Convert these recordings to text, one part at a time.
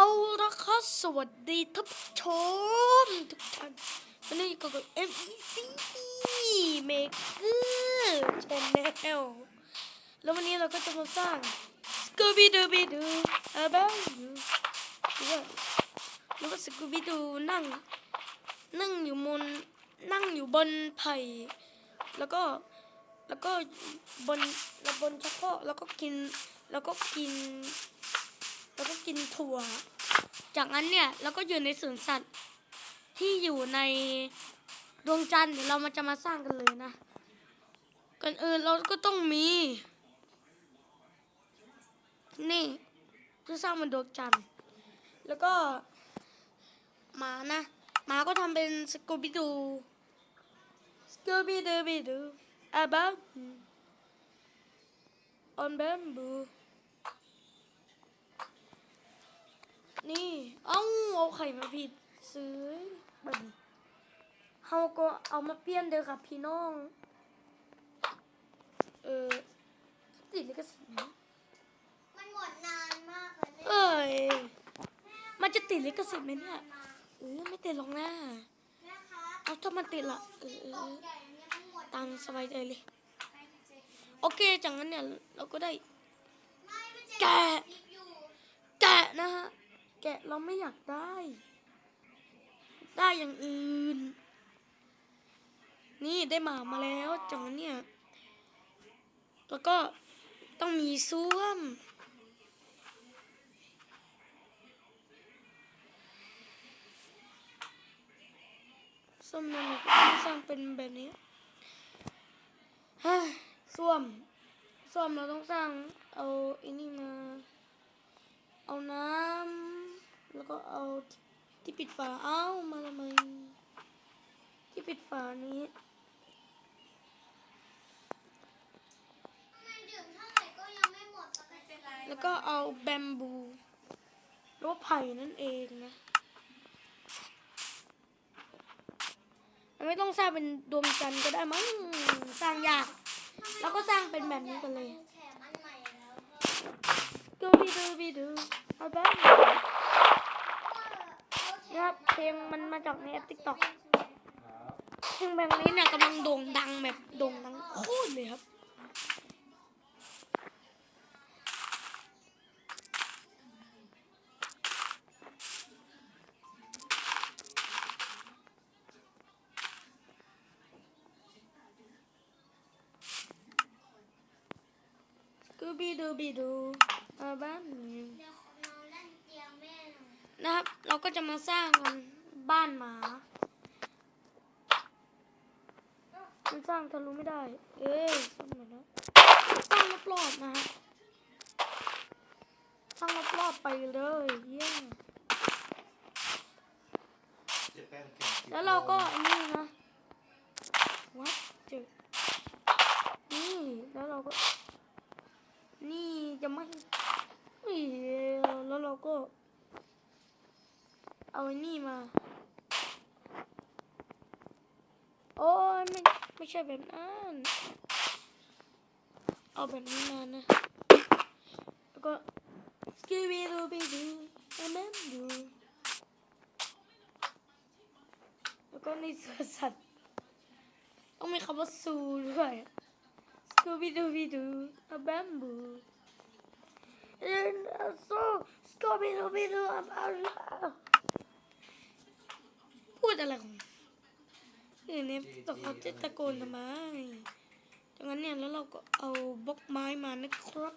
เอาละครับสวัสดีท่านผู้ชมทุกท่านวันนี้ก็กับ MEC Maker Channel แล้ววันนี้เราก็จะมาสร้าง Scooby Dooby Doo About You หรือว่าหรือว่า Scooby Doo นั่ง นั่งอยู่บนนั่งอยู่บนไผ่แล้วก็แล้วก็บนแล้วบนชักโครกแล้วก็กินแล้วก็กิน แล้วก็กินถั่ว จากนั้นเนี่ยเราก็อยู่ในสวนสัตว์ที่อยู่ในดวงจันทร์เดี๋ยวเรามาจะมาสร้างกันเลยนะก่อนอื่นเราก็ต้องมี นี่เพื่อสร้างมันดวงจันทร์แล้วก็หมานะหมาก็ทำเป็นสกูบิดูสกูบิดูบิดู about on bamboo นี่เอ้าเอาไข่มาผิดซื้อแบบนี้เฮาก็เอามาเปลี่ยนเด้อค่ะพี่น้อง เออติดลิขสิทธิ์ไหมมันหมดนานมากเลยแม่เอ้ยมันจะติดลิขสิทธิ์ไหมเนี่ยเออไม่ติดหรอกนะแม่คะเอาถ้ามันติดละเออเออตเอกอใหญ่เนี่ยมันหมดตามสบายใจเลยไปมันเจ็บอยู่โอเคจากนั้นเนี่ยเราก็ได้ไม่มันเจ็บแกะคลิปอยู่แกะนะฮะ แกะเราไม่อยากได้ ได้อย่างอื่น นี่ได้หมามาแล้วจากนั้นเนี่ย แล้วก็ต้องมีส้วม ส้วมนั่นก็ต้องสร้างเป็นแบบนี้เฮ้ยส้วมส้วมเราต้องสร้างเอาอ้นี่มา เอาน้ำแล้วก็เอาที่ปิดฝาเอามาทำไมที่ปิดฝานี้ทำไมดื่มเท่าไหร่ก็ยังไม่หมดปกติเป็นไรแล้วก็เอาแบมบูหรือว่าไผ่นั่นเองนะมันไม่ต้องสร้างเป็นดวงจันทร์ก็ได้มั้งสร้างยาก แล้วก็สร้างเป็นแบบนี้กันเลยแถมอันใหม่แล้วดูบีดูบีดู เอาแบมนะครับเพลงมันมาจากในแอปติ๊กต็อกเพลงแบบนี้เนี่ยกำลังโด่งดังแบบโด่งดังโคตรเลยครับกูบีดูบีดูอาบ้านนี้ นะครับ เราก็จะมาสร้างกันบ้านหมามันสร้างทะลุไม่ได้ เอ้สร้างหมดแล้วสร้างรอบๆนะฮะสร้างรอบๆไปเลยเยี่ยมแล้วเราก็อันนี้นะวัดเจอนี่แล้วเราก็ นี่จะไม่แล้วเราก็ เอาไอ้นี่มา โอ้ยไม่ไม่ใช่แบบนั้นเอาแบบนี้มานะแล้วก็สกีบีดูบีดูแอมแอมดูแล้วก็ในสวนสัตว์ต้องมีคำว่าซูด้วยสกูบีดูบีดูอะแบมบู And so Scooby Dooby Doo about พูดอะไรของเออเนี่ยตเขาจะตะโกนทำไมดังนั้นเนี่ยแล้วเราก็เอาบล็อกไม้มานะครับ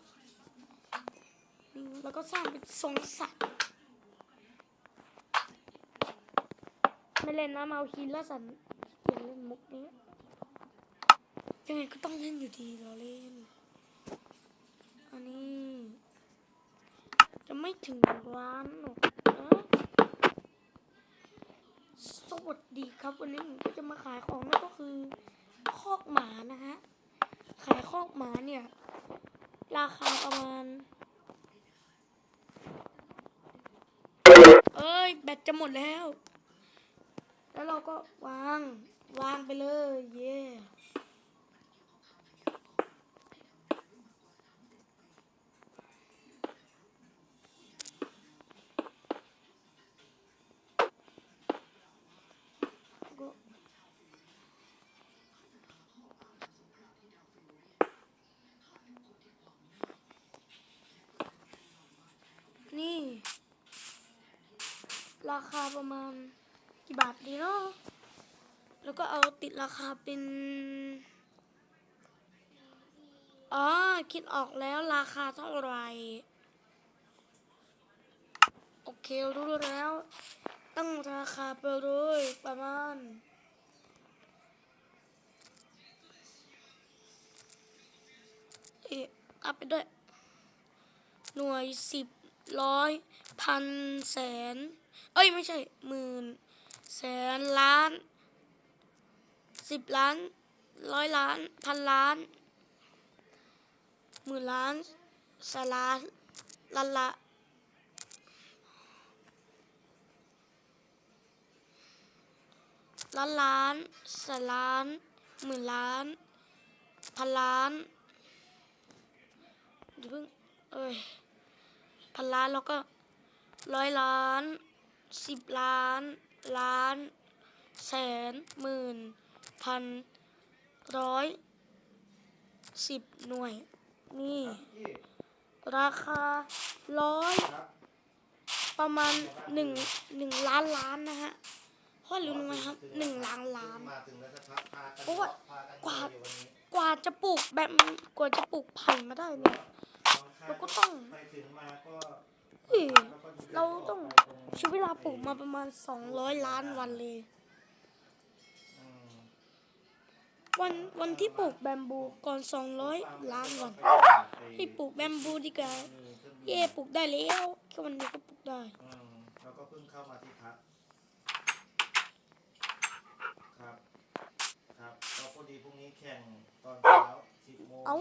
นี่แล้วก็สร้างเป็นทรงสัตว์ ไม่เล่นนะมาเอาคีละสันเขียนเล่นมุกนี้ยังไงก็ต้องเล่นอยู่ดีเราเล่น อันนี้ จะไม่ถึงร้านหรอก สวัสดีครับวันนี้ผมก็จะมาขายของนั่นก็คือคอกหมานะฮะขายคอกหมาเนี่ย ราคาประมาณ เอ้ย แบตจะหมดแล้ว แล้วเราก็วาง วางไปเลย เย่ ราคาประมาณกี่บาทดีเนาะแล้วก็เอาติดราคาเป็นอ๋อคิดออกแล้วราคาเท่าไหร่โอเครู้แล้ว ตั้งราคาไปเลยประมาณเอ๊ะอัพไปด้วย หน่วยสิบ ร้อยพันแสน เอ้ยไม่ใช่หมื่นแสนล้านสิบล้านร้อยล้านพันล้านหมื่นล้านแสนล้านล้านละล้านล้านแสนล้านหมื่นล้านพันล้านเดี๋ยวเพิ่งเอ้ย พันล้านแล้วก็ร้อยล้านสิบล้าน ล้าน แสนหมื่น พันร้อยสิบหน่วย นี่ ราคาร้อยประมาณหนึ่งหนึ่งล้านล้านนะฮะเพราะรู้ไหมครับหนึ่งล้านล้านเพราะว่ากว่ากว่าจะปลูกแบบกว่าจะปลูกไผ่มาได้เนี่ย เราก็ต้องไปถึงมาก็เฮ้ยแล้วก็ดินเราต้องไปตรงใช้เวลาปลูกมาประมาณ200ล้านวันเลยอืมวันวันที่ปลูกแบมบูก่อน200ล้านวันไปตลาดไปให้ปลูกแบมบูดีกว่ามีเครื่องบินเย่ปลูกได้แล้วแค่วันนี้ก็ปลูกได้อืมแล้วก็เพิ่งเข้ามาที่พักครับครับก็พอดีพรุ่งนี้แข่งตอนเช้าสิบโมง เอ้า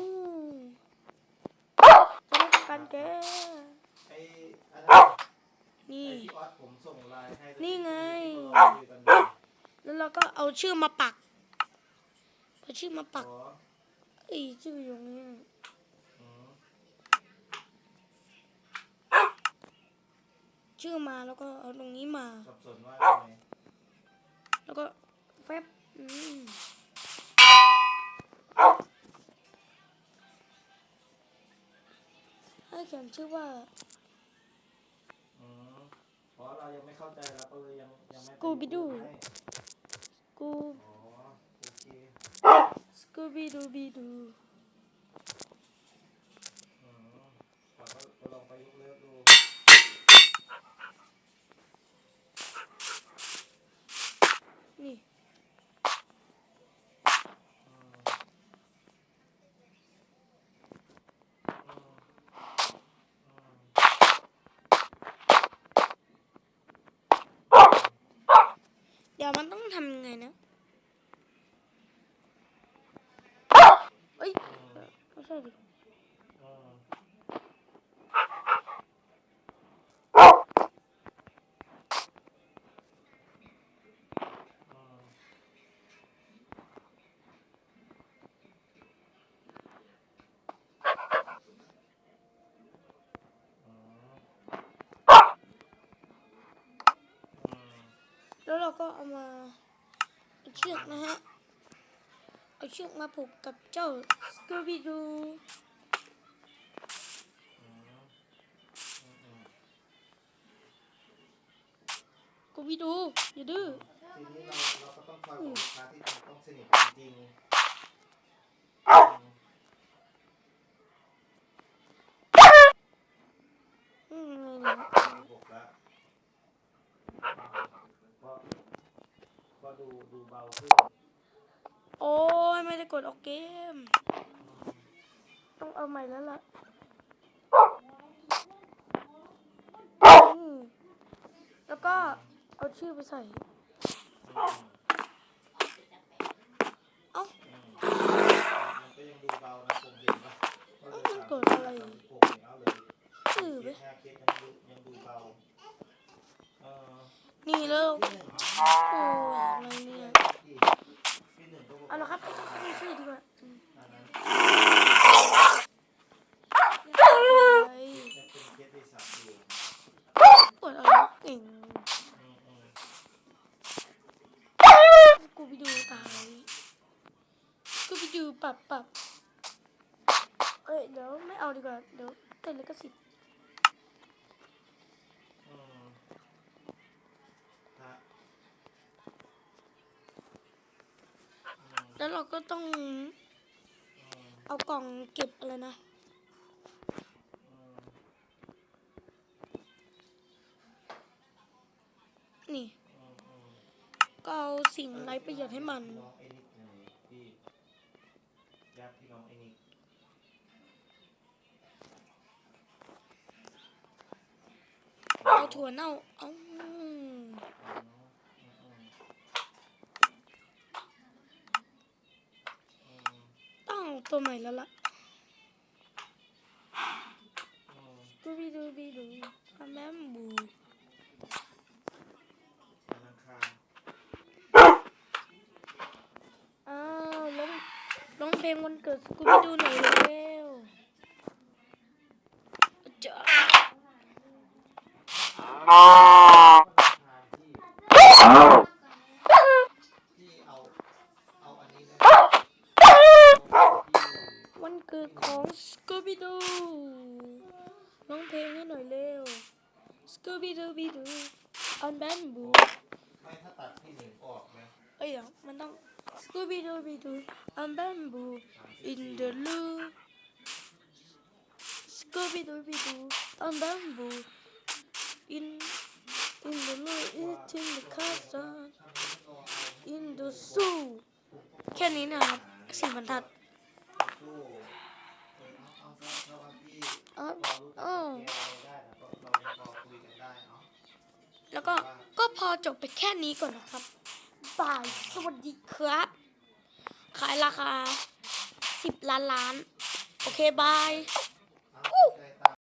จะได้ประ กันแกนี่ นี่ไง แล้วเราก็เอาชื่อมาปักพอชื่อมาปักขอเอ้ยชื่ออยู่นี้อืมชื่อมาแล้วก็เอาตรงนี้มาสับสนว่ายังไงแล้วก็แฟบอืม เขียนชื่อว่าอืมเพราะเรายังไม่เข้าใจเราก็เลยยังยังไม่ไป Scooby-Doo ให้กูอ๋อโอเคสกูบีดูบีดูอืมเราก็ก็ลองไปยกเลิกดู นี่ อืมอืมอืม เดี๋ยวมันต้องทำยังไงนะเอ้ยอืมไม่ใช่ดิ แล้วเราก็เอามาเชือกนะฮะ เอาเชือกมาผูกกับเจ้าสกูบิดูสกูบิดูอย่าดื้อทีนี้เราเราก็ต้องคอยบอกลูกค้าที่ต้องสนิทจริงๆอืม อืมไงเนี่ย หกแล้วก็ก็ ดูดูเบาขึ้นโอ้ยไม่ได้กดออกเกม ต้องเอาใหม่แล้วล่ะนี่แล้วก็เอาชื่อไปใส่อืมเอ้าอืมมันก็ยังดูเบานะผมเห็นนะก็เลยมันถามเกิดอะไร ผมเนี่ยเอาเลยชื่อเคไปสแค่เคสยังดูยังดูเบาเออ นี่แล้วโอ้ยอะไรเนี่ยอกเอาละครับตั้งชื่อดีกว่าอืมอันนั้นไปยังเป็นเคสที่สามอยู่กดอะไรเก่งกูไปดูตายกูไปดูปรับปรับเอ้ยเดี๋ยวไม่เอาดีกว่าเดี๋ยวเต้นลิขสิทธิ์ อืม แล้วเราก็ต้อง เอากล่องเก็บอะไรนะ นี่ ก็เอาสิ่งไร้ประโยชน์ให้มัน เอาถั่วเน่า เอา อืมอืมอืมอืม ต้องเอาตัวใหม่ แล้วล่ะดูบีดูบีดูอาแมมบูรอ้าวร้องร้องเพลงวันเกิดสกูบีดูหน่อยเร็วจ้า ห้หน่อยเร็วสกูบี้ดูบีดูอันแมมบู ไม่ถ้าตัดที่หนึ่งออกนะ เอ้ยเดี๋ยวมันต้อง Scooby Dooby Doo I'm bamboo in the loo Scooby Dooby Doo I'm bamboo in in the loo eating the castle in the zoo แค่นี้นะครับสี่บรรทัด อออรู้จักอ๋อแล้วก็เราพอคุยกันได้เนาะแล้วก็ก็พอจบไปแค่นี้ก่อนนะครับบายสวัสดีครับ ขายราคา 10 ล้านล้าน โอเค บาย